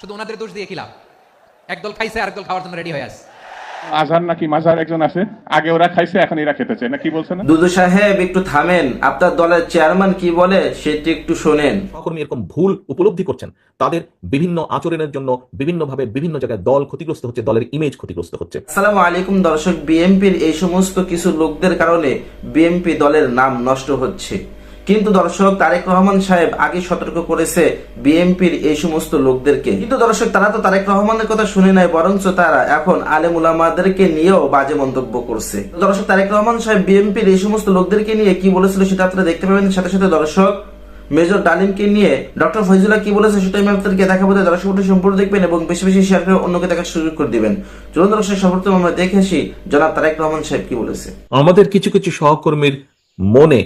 শুধু ওনাদের দোষ দিয়ে খিলাম একদল খাইছে আর একদল খাওয়ার জন্য রেডি হয়ে আছে। আজহার নাকি মাজার একজন আছে? আগে ওরা খাইছে এখন এরা খেতেছে। না কি বলছে না দুদু সাহেব একটু থামেন। আপনার দলের চেয়ারম্যান কি বলে সেটি একটু শোনেন। সহকর্মী এরকম ভুল উপলব্ধি করছেন তাদের বিভিন্ন আচরণের জন্য বিভিন্নভাবে বিভিন্ন জায়গায় দল ক্ষতিগ্রস্ত হচ্ছে দলের ইমেজ ক্ষতিগ্রস্ত হচ্ছে। আসসালামু আলাইকুম দর্শক বিএনপির এই সমস্ত কিছু লোকদের কারণে বিএনপি দলের নাম নষ্ট হচ্ছে। কিন্তু দর্শক তারেক রহমান সাহেব আগে সতর্ক করেছে বিএনপির এই সমস্ত লোকদেরকে। কিন্তু দর্শক, তারা তো তারেক রহমানের কথা শুনে নাই, বরঞ্চ তারা এখন আলেম উলামাদেরকে নিয়েও বাজে মন্তব্য করছে। দর্শক, তারেক রহমান সাহেব বিএনপির এই সমস্ত লোকদেরকে নিয়ে কি বলেছিল সেটা আপনারা দেখতে পাবেন। সাথে সাথে দর্শক, মেজর ডালিমকে নিয়ে ডক্টর ফৈজুল্লাহ কি বলেছে সেটা আমি আপনাদেরকে দেখাবো দর্শক সম্পূর্ণ দেখবেন এবং বেশি বেশি শেয়ার করে অন্যকে দেখার সুযোগ করে দিবেন। চলুন দর্শক সর্বপ্রথম আমরা দেখে আসি জনাব তারেক রহমান সাহেব কি বলেছে। আমাদের কিছু কিছু সহকর্মীর মনে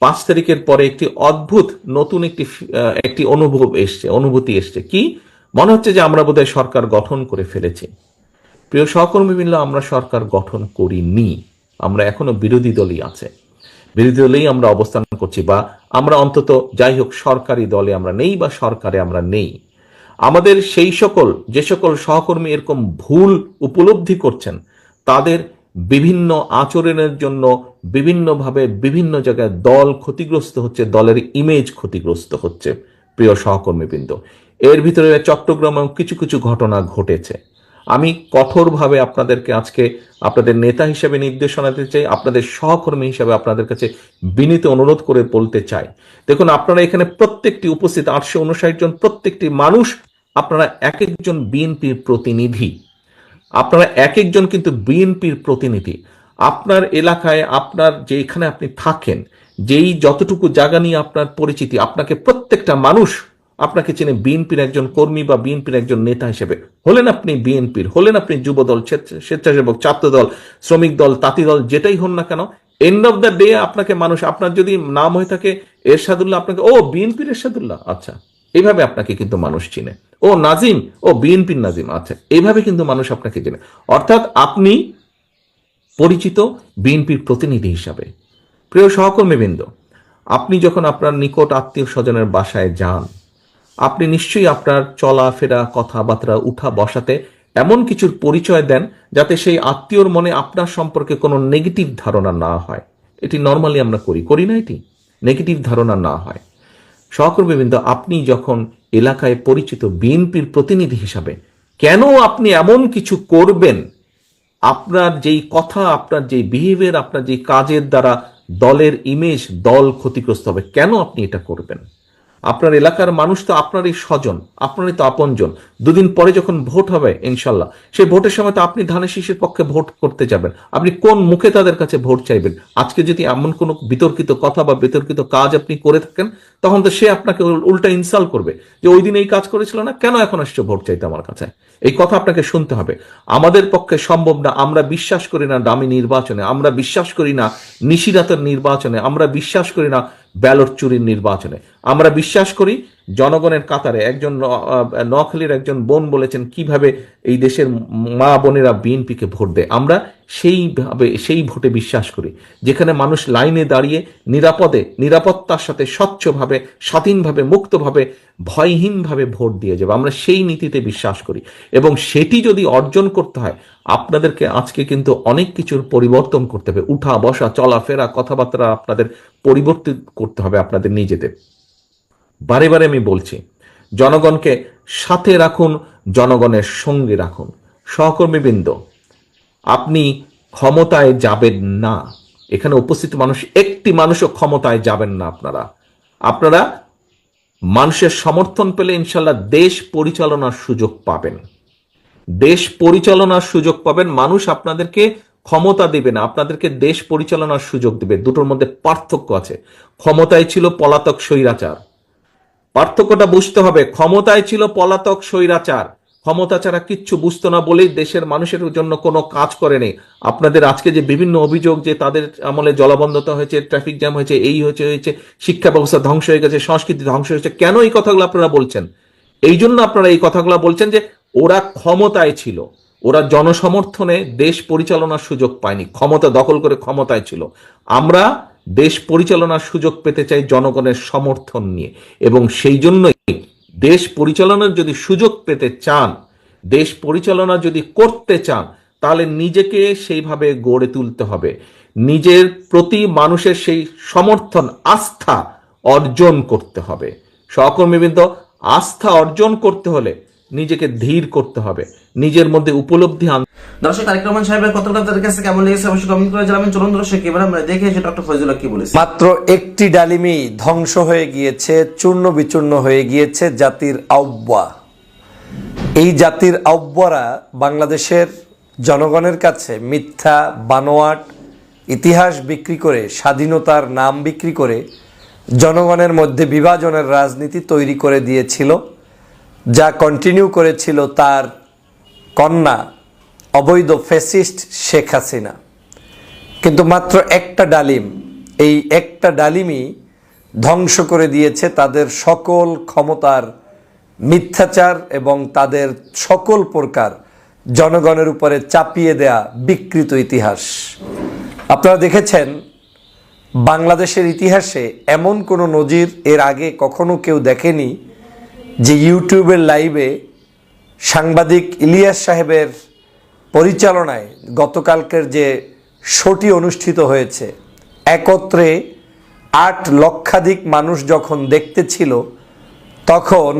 পাঁচ তারিখের পরে একটি অদ্ভুত নতুন একটি একটি অনুভব এসছে, অনুভূতি এসছে। কি? মনে হচ্ছে যে আমরা বোধহয় সরকার গঠন করে ফেলেছি। প্রিয় সহকর্মী মিললে আমরা সরকার গঠন করিনি। আমরা এখনও বিরোধী দলই আছে। বিরোধী দলেই আমরা অবস্থান করছি বা আমরা অন্তত যাই হোক সরকারি দলে আমরা নেই বা সরকারে আমরা নেই। আমাদের সেই সকল, যে সকল সহকর্মী এরকম ভুল উপলব্ধি করছেন, তাদের বিভিন্ন আচরণের জন্য বিভিন্নভাবে বিভিন্ন জায়গায় দল ক্ষতিগ্রস্ত হচ্ছে, দলের ইমেজ ক্ষতিগ্রস্ত হচ্ছে, প্রিয় সহকর্মীবৃন্দ। এর ভিতরে চট্টগ্রামেও কিছু কিছু ঘটনা ঘটেছে। আমি কঠোরভাবে আপনাদেরকে আজকে আপনাদের নেতা হিসেবে নির্দেশনা দিতে চাই, আপনাদের সহকর্মী হিসেবে আপনাদের কাছে বিনীত অনুরোধ করে বলতে চাই। দেখুন, আপনারা এখানে প্রত্যেকটি উপস্থিত আটশো উনষাট জন, প্রত্যেকটি মানুষ, আপনারা এক একজন বিএনপির প্রতিনিধি। আপনারা এক একজন কিন্তু বিএনপির প্রতিনিধি। আপনার এলাকায়, আপনার যেখানে আপনি থাকেন, যেই যতটুকু জায়গা নিয়ে আপনার পরিচিতি, আপনাকে প্রত্যেকটা মানুষ আপনাকে চেনে বিএনপির একজন কর্মী বা বিএনপির একজন নেতা হিসেবে। হলেন আপনি বিএনপির, হলেন আপনি যুবদল, স্বেচ্ছা- স্বেচ্ছাসেবক, ছাত্রদল, শ্রমিক দল, তাঁতি দল, যেটাই হন না কেন এন্ড অফ দ্য ডে আপনাকে মানুষ, আপনার যদি নাম হয়ে থাকে, এরশাদুল্লাহ আপনাকে, ও বিএনপির এরশাদুল্লাহ আচ্ছা। এইভাবে আপনাকে কিন্তু মানুষ চিনে। ও নাজিম, ও বিএনপির নাজিম। আচ্ছা এইভাবে কিন্তু মানুষ আপনাকে চেনে। অর্থাৎ আপনি পরিচিত বিএনপির প্রতিনিধি হিসাবে। প্রিয় সহকর্মীবৃন্দ, আপনি যখন আপনার নিকট আত্মীয় স্বজনের বাসায় যান, আপনি নিশ্চয়ই আপনার চলাফেরা, কথাবার্তা, উঠা বসাতে এমন কিছুর পরিচয় দেন যাতে সেই আত্মীয়র মনে আপনার সম্পর্কে কোনো নেগেটিভ ধারণা না হয়। এটি নর্মালি আমরা করি করি না এটি? নেগেটিভ ধারণা না হয়। সহকর্মীবৃন্দ, আপনি যখন এলাকায় পরিচিত বিএনপির প্রতিনিধি হিসাবে। কেন আপনি এমন কিছু করবেন? আপনার যেই কথা, আপনার যেই বিহেভিয়ার আপনার যেই কাজের দ্বারা দলের ইমেজ দল ক্ষতিগ্রস্ত হবে, কেন আপনি এটা করবেন? আপনার এলাকার মানুষ তো আপনারই স্বজন, আপনারই তো আপনজন। দুদিন পরে যখন ভোট হবে, ইনশাল্লাহ। সেই ভোটের সময় তো আপনি ধানের শীষের পক্ষে ভোট করতে যাবেন। আপনি কোন মুখে তাদের কাছে ভোট চাইবেন? আজকে যদি এমন কোনো বিতর্কিত কথা বা বিতর্কিত কাজ আপনি করে থাকেন, তখন তো সে আপনাকে উল্টা ইনসাল করবে যে, ওই দিন এই কাজ করেছিল না, কেন এখন আসছে ভোট চাইতে আমার কাছে? এই কথা আপনাকে শুনতে হবে। আমাদের পক্ষে সম্ভব না, আমরা বিশ্বাস করি না দামি নির্বাচনে, আমরা বিশ্বাস করি না নিশিরাতের নির্বাচনে, আমরা বিশ্বাস করি না ব্যালট চুরির নির্বাচনে। আমরা বিশ্বাস করি জনগণের কাতারে একজন ন- আহ, নোয়াখালীর একজন বোন বলেছেন কীভাবে এই দেশের মা বোনেরা বিএনপিকে ভোট দেয়। আমরা সেইভাবে, সেই ভোটে বিশ্বাস করি। যেখানে মানুষ লাইনে দাঁড়িয়ে নিরাপদে, নিরাপত্তার সাথে স্বচ্ছভাবে, স্বাধীনভাবে, মুক্তভাবে, ভয়হীনভাবে ভোট দিয়ে যাবে। আমরা সেই নীতিতে বিশ্বাস করি। এবং সেটি যদি অর্জন করতে হয়, আপনাদেরকে আজকে কিন্তু অনেক কিছুর পরিবর্তন করতে হবে। উঠা, বসা চলাফেরা কথাবার্তা আপনাদের পরিবর্তিত করতে হবে আপনাদের নিজেদের। বারে বারে আমি বলছি, জনগণকে সাথে রাখুন, জনগণের সঙ্গে রাখুন। সহকর্মীবৃন্দ আপনি ক্ষমতায় যাবেন না। এখানে উপস্থিত মানুষ, একটি মানুষও ক্ষমতায় যাবেন না আপনারা। আপনারা মানুষের সমর্থন পেলে ইনশাল্লাহ দেশ পরিচালনার সুযোগ পাবেন। দেশ পরিচালনার সুযোগ পাবেন, মানুষ আপনাদেরকে ক্ষমতা দেবে না, আপনাদেরকে দেশ পরিচালনার সুযোগ দেবে। দুটোর মধ্যে পার্থক্য আছে। ক্ষমতায় ছিল পলাতক স্বৈরাচার। পার্থক্যটা বুঝতে হবে, ক্ষমতায় ছিল পলাতক স্বৈরাচার। ক্ষমতা ছাড়া কিচ্ছু বুঝতো না বলেই দেশের মানুষের জন্য কোনো কাজ করেনি আপনাদের আজকে যে বিভিন্ন অভিযোগ যে তাদের আমলে জলাবন্ধতা হয়েছে, ট্রাফিক জ্যাম হয়েছে, এই হয়েছে হয়েছে, শিক্ষা ব্যবস্থা ধ্বংস হয়ে গেছে, সংস্কৃতি ধ্বংস হয়েছে, কেন এই কথাগুলো আপনারা বলছেন? এই জন্য আপনারা এই কথাগুলো বলছেন যে ওরা ক্ষমতায় ছিল। ওরা জনসমর্থনে দেশ পরিচালনার সুযোগ পায়নি। ক্ষমতা দখল করে ক্ষমতায় ছিল। আমরা দেশ পরিচালনার সুযোগ পেতে চাই জনগণের সমর্থন নিয়ে। এবং সেই জন্যই দেশ পরিচালনার যদি সুযোগ পেতে চান, দেশ পরিচালনা যদি করতে চান, তাহলে নিজেকে সেইভাবে গড়ে তুলতে হবে। নিজের প্রতি মানুষের সেই সমর্থন, আস্থা অর্জন করতে হবে। সহকর্মীবৃন্দ, আস্থা অর্জন করতে হলে নিজেকে ধীর করতে হবে। নিজের মধ্যে উপলব্ধি আনতে দর্শক তারেক রহমান সাহেবের কথাটা আপনাদের কাছে কেমন লেগেছে অবশ্যই কমেন্ট করে জানাবেন। চলুন দর্শক এবার আমরা দেখে এসে ডক্টর ফয়জুল্লাহ কি বলেছে মাত্র একটি ডালিমি ধ্বংস হয়ে গিয়েছে চূর্ণ বিচূর্ণ হয়ে গিয়েছে জাতির আহ্বা এই জাতির বাংলাদেশের জনগণের কাছে মিথ্যা বানোয়াট ইতিহাস বিক্রি করে স্বাধীনতার নাম বিক্রি করে জনগণের মধ্যে বিভাজনের রাজনীতি তৈরি করে দিয়েছিল। যা কন্টিনিউ করেছিল তার কন্যা, অবৈধ ফেসিস্ট শেখ হাসিনা। কিন্তু মাত্র একটা ডালিম, এই একটা ডালিমই ধ্বংস করে দিয়েছে তাদের সকল ক্ষমতার মিথ্যাচার এবং তাদের সকল প্রকার জনগণের উপরে চাপিয়ে দেয়া বিকৃত ইতিহাস। আপনারা দেখেছেন, বাংলাদেশের ইতিহাসে এমন কোনো নজির এর আগে কখনো কেউ দেখেনি যে ইউটিউবের লাইভে সাংবাদিক ইলিয়াস সাহেবের পরিচালনায় গতকালকের যে শোটি অনুষ্ঠিত হয়েছে, একত্রে আট লক্ষাধিক মানুষ যখন দেখতে ছিল, তখন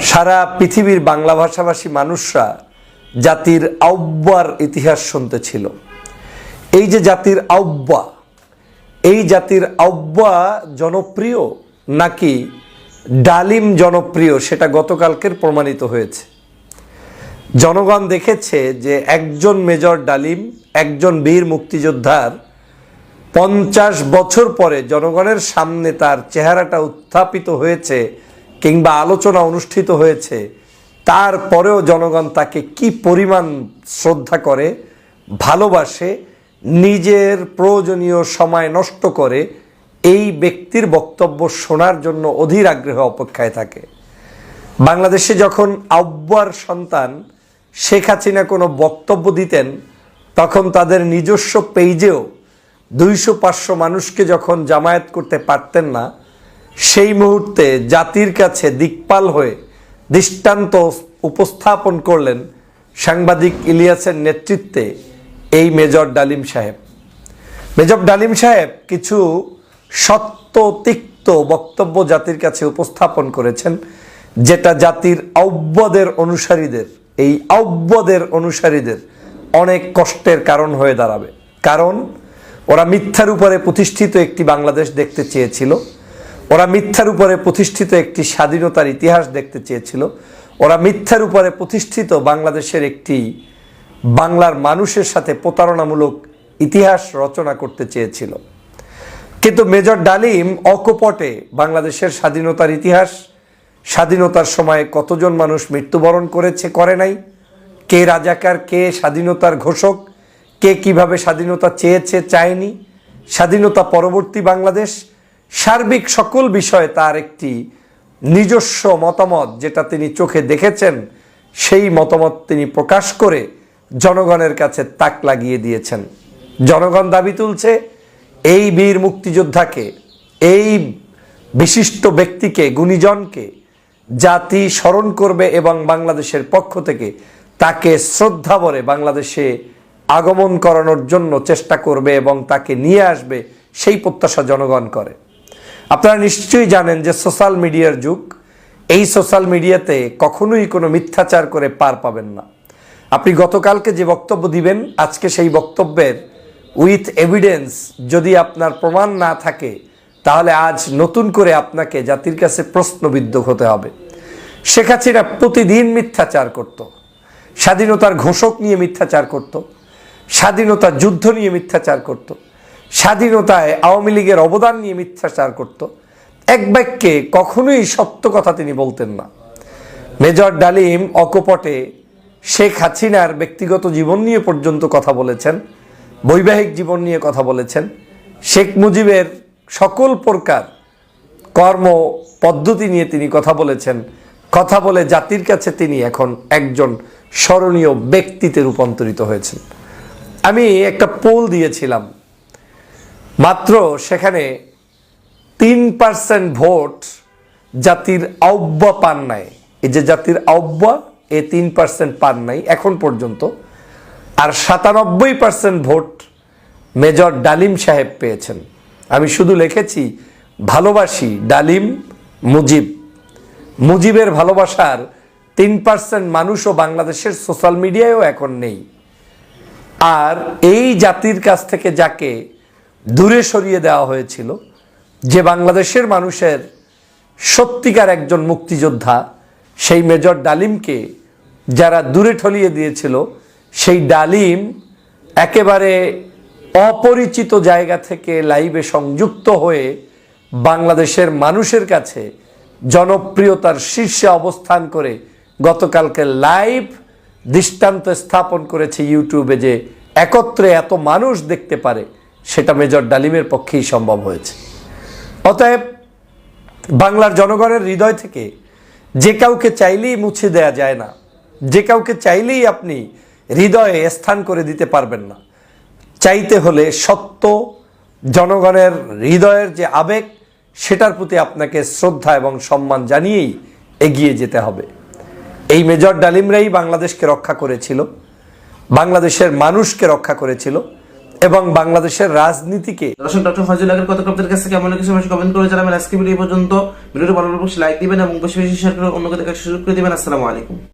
সারা পৃথিবীর বাংলা ভাষাভাষী মানুষরা জাতির আহ্বার ইতিহাস শুনতে ছিল। এই যে জাতির আহ্বা এই জাতির আহ্বা জনপ্রিয় নাকি ডালিম জনপ্রিয়, সেটা গতকালকের প্রমাণিত হয়েছে। জনগণ দেখেছে যে একজন মেজর ডালিম, একজন বীর মুক্তিযোদ্ধার পঞ্চাশ বছর পরে জনগণের সামনে তার চেহারাটা উত্থাপিত হয়েছে কিংবা আলোচনা অনুষ্ঠিত হয়েছে। তারপরেও জনগণ তাকে কি পরিমাণ শ্রদ্ধা করে, ভালোবাসে, নিজের প্রয়োজনীয় সময় নষ্ট করে এই ব্যক্তির বক্তব্য শোনার জন্য অধীর আগ্রহ অপেক্ষায় থাকে। বাংলাদেশে যখন আব্বার সন্তান শেখ হাসিনা কোনো বক্তব্য দিতেন, তখন তাদের নিজস্ব পেজেও দুইশো পাঁচশো মানুষকে যখন জামায়াত করতে পারতেন না, সেই মুহূর্তে জাতির কাছে দিকপাল হয়ে দৃষ্টান্ত উপস্থাপন করলেন সাংবাদিক ইলিয়াসের নেতৃত্বে এই মেজর ডালিম সাহেব। মেজর ডালিম সাহেব কিছু সত্য তিক্ত বক্তব্য জাতির কাছে উপস্থাপন করেছেন, যেটা জাতির আহ্বদের অনুসারীদের, এই আহ্বদের অনুসারীদের অনেক কষ্টের কারণ হয়ে দাঁড়াবে। কারণ, ওরা মিথ্যার উপরে প্রতিষ্ঠিত একটি বাংলাদেশ দেখতে চেয়েছিল, ওরা মিথ্যার উপরে প্রতিষ্ঠিত একটি স্বাধীনতার ইতিহাস দেখতে চেয়েছিল, ওরা মিথ্যার উপরে প্রতিষ্ঠিত বাংলাদেশের একটি বাংলার মানুষের সাথে প্রতারণামূলক ইতিহাস রচনা করতে চেয়েছিল। কিন্তু মেজর ডালিম অকপটে বাংলাদেশের স্বাধীনতার ইতিহাস, স্বাধীনতার সময় কতজন মানুষ মৃত্যুবরণ করেছে, করে নাই? কে রাজাকার, কে স্বাধীনতার ঘোষক, কে কীভাবে স্বাধীনতা চেয়েছে, চায়নি? স্বাধীনতা পরবর্তী বাংলাদেশ, সার্বিক সকল বিষয়ে তার একটি নিজস্ব মতামত যেটা তিনি চোখে দেখেছেন, সেই মতামত তিনি প্রকাশ করে জনগণের কাছে তাক লাগিয়ে দিয়েছেন। জনগণ দাবি তুলছে এই বীর মুক্তিযোদ্ধাকে, এই বিশিষ্ট ব্যক্তিকে, গুণীজনকে জাতি স্মরণ করবে এবং বাংলাদেশের পক্ষ থেকে তাকে শ্রদ্ধা ভরে বাংলাদেশে আগমন করানোর জন্য চেষ্টা করবে এবং তাকে নিয়ে আসবে, সেই প্রত্যাশা জনগণ করে। আপনারা নিশ্চয়ই জানেন যে সোশ্যাল মিডিয়ার যুগ, এই সোশ্যাল মিডিয়াতে কখনোই কোনো মিথ্যাচার করে পার পাবেন না। আপনি গতকালকে যে বক্তব্য দিবেন, আজকে সেই বক্তব্যের উইথ এভিডেন্স যদি আপনার প্রমাণ না থাকে, তাহলে আজ নতুন করে আপনাকে জাতির কাছে প্রশ্নবিদ্ধ হতে হবে। শেখ হাসিনা প্রতিদিন মিথ্যাচার করত। স্বাধীনতার ঘোষক নিয়ে মিথ্যাচার করত। স্বাধীনতার যুদ্ধ নিয়ে মিথ্যাচার করত। স্বাধীনতায় আওয়ামী লীগের অবদান নিয়ে মিথ্যাচার করত। এক বাক্যে কখনোই সত্য কথা তিনি বলতেন না। মেজর ডালিম অকপটে শেখ হাসিনার ব্যক্তিগত জীবন নিয়ে পর্যন্ত কথা বলেছেন। বৈবাহিক জীবন নিয়ে কথা বলেছেন। শেখ মুজিবের সকল প্রকার কর্ম পদ্ধতি নিয়ে তিনি কথা বলেছেন। কথা বলে জাতির কাছে তিনি এখন একজন স্মরণীয় ব্যক্তিতে রূপান্তরিত হয়েছেন। আমি একটা পোল দিয়েছিলাম। মাত্র সেখানে তিন পার্সেন্ট ভোট জাতির আহ্বা পান নাই। এই যে জাতির আহ্বা এ তিন পার্সেন্ট পান নাই এখন পর্যন্ত। আর সাতানব্বই পার্সেন্ট ভোট মেজর ডালিম সাহেব পেয়েছেন। আমি শুধু লিখেছি, ভালোবাসি ডালিম মুজিব। মুজিবের ভালোবাসার তিন পার্সেন্ট মানুষও বাংলাদেশের সোশ্যাল মিডিয়ায়ও এখন নেই। আর এই জাতির কাছ থেকে যাকে দূরে সরিয়ে দেওয়া হয়েছিল, যে বাংলাদেশের মানুষের সত্যিকার একজন মুক্তিযোদ্ধা, সেই মেজর ডালিমকে যারা দূরে ঠলিয়ে দিয়েছিল সেই ডালিম একেবারে অপরিচিত জায়গা থেকে লাইভে সংযুক্ত হয়ে বাংলাদেশের মানুষের কাছে জনপ্রিয়তার শীর্ষে অবস্থান করে গতকালকে লাইভ দৃষ্টান্ত স্থাপন করেছে ইউটিউবে যে একত্রে এত মানুষ দেখতে পারে, সেটা মেজর ডালিমের পক্ষেই সম্ভব হয়েছে। অতএব বাংলার জনগণের হৃদয় থেকে যে কাউকে চাইলেই মুছে দেয়া যায় না, যে কাউকে চাইলেই আপনি হৃদয়ে স্থান করে দিতে পারবেন না। চাইতে হলে সত্য, জনগণের হৃদয়ের যে আবেগ, সেটার প্রতি আপনাকে শ্রদ্ধা এবং সম্মান জানিয়েই এগিয়ে যেতে হবে। এই মেজর ডালিমরাই বাংলাদেশকে রক্ষা করেছিল, বাংলাদেশের মানুষকে রক্ষা করেছিল এবং বাংলাদেশের রাজনীতিকে দর্শক, ডক্টর ফজল আগের কথা আপনাদের কাছে কেমন কিছু কমেন্ট করে জানাবেন আজকে ভিডিও পর্যন্ত। ভিডিওটি ভালো লাগলে লাইক দিবেন এবং বেশি বেশি শেয়ার করে অন্যকে দেখার সুযোগ করে দিবেন। আসসালামু আলাইকুম।